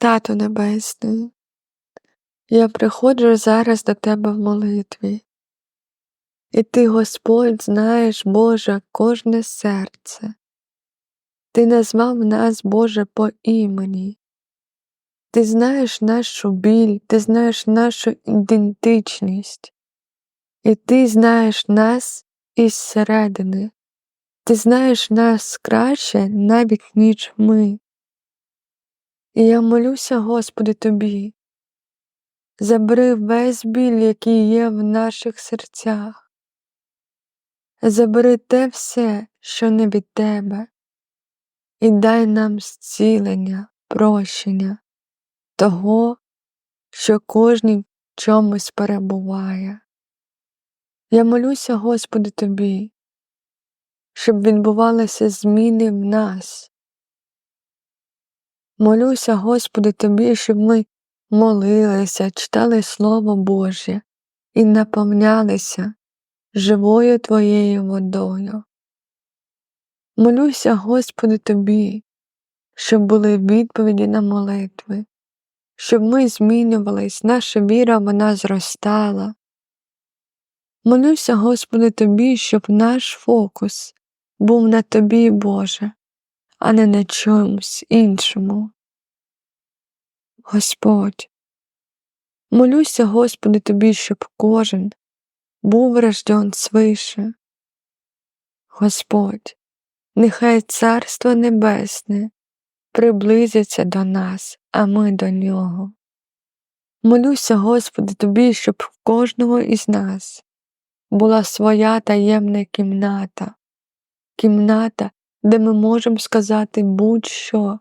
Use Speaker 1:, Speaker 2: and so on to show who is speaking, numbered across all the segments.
Speaker 1: Тату Небесний, я приходжу зараз до Тебе в молитві, і Ти, Господь, знаєш, Боже, кожне серце. Ти назвав нас, Боже, по імені. Ти знаєш нашу біль, ти знаєш нашу ідентичність, і ти знаєш нас із середини. Ти знаєш нас краще навіть, ніж ми. І я молюся, Господи, Тобі, забери весь біль, який є в наших серцях, забери те все, що не від Тебе, і дай нам зцілення, прощення того, що кожний в чомусь перебуває. Я молюся, Господи, Тобі, щоб відбувалися зміни в нас. Молюся, Господи, Тобі, щоб ми молилися, читали Слово Боже і наповнялися живою Твоєю водою. Молюся, Господи, Тобі, щоб були відповіді на молитви, щоб ми змінювались, наша віра вона зростала. Молюся, Господи, Тобі, щоб наш фокус був на Тобі, Боже, а не на чомусь іншому. Господь, молюся, Господи, Тобі, щоб кожен був рожден свише. Господь, нехай Царство Небесне приблизиться до нас, а ми до нього. Молюся, Господи, Тобі, щоб в кожного із нас була своя таємна кімната, кімната, де ми можемо сказати будь-що,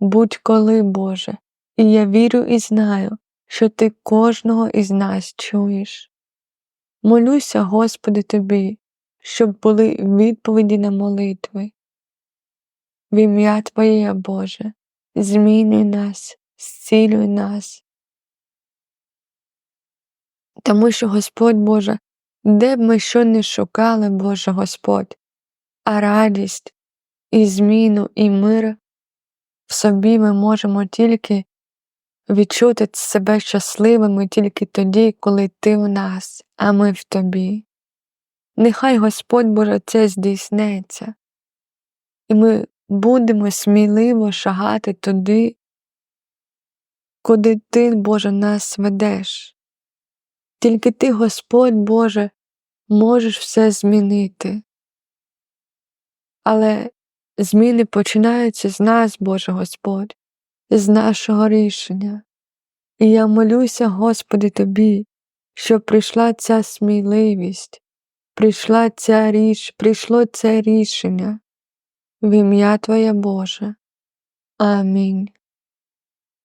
Speaker 1: будь-коли, Боже, і я вірю і знаю, що Ти кожного із нас чуєш. Молюся, Господи, Тобі, щоб були відповіді на молитви. В ім'я Твоє, Боже, змінюй нас, зцілюй нас. Тому що Господь Боже, де б ми що не шукали, Боже Господь, а радість і зміну, і мир в собі ми можемо тільки відчути себе щасливими тільки тоді, коли Ти в нас, а ми в Тобі. Нехай Господь Боже це здійснеться, і ми будемо сміливо шагати туди, куди Ти, Боже, нас ведеш. Тільки Ти, Господь Боже, можеш все змінити. Але зміни починаються з нас, Боже Господь, з нашого рішення. І я молюся, Господи, Тобі, щоб прийшла ця сміливість, прийшла ця річ, прийшло це рішення в ім'я Твоє Боже. Амінь.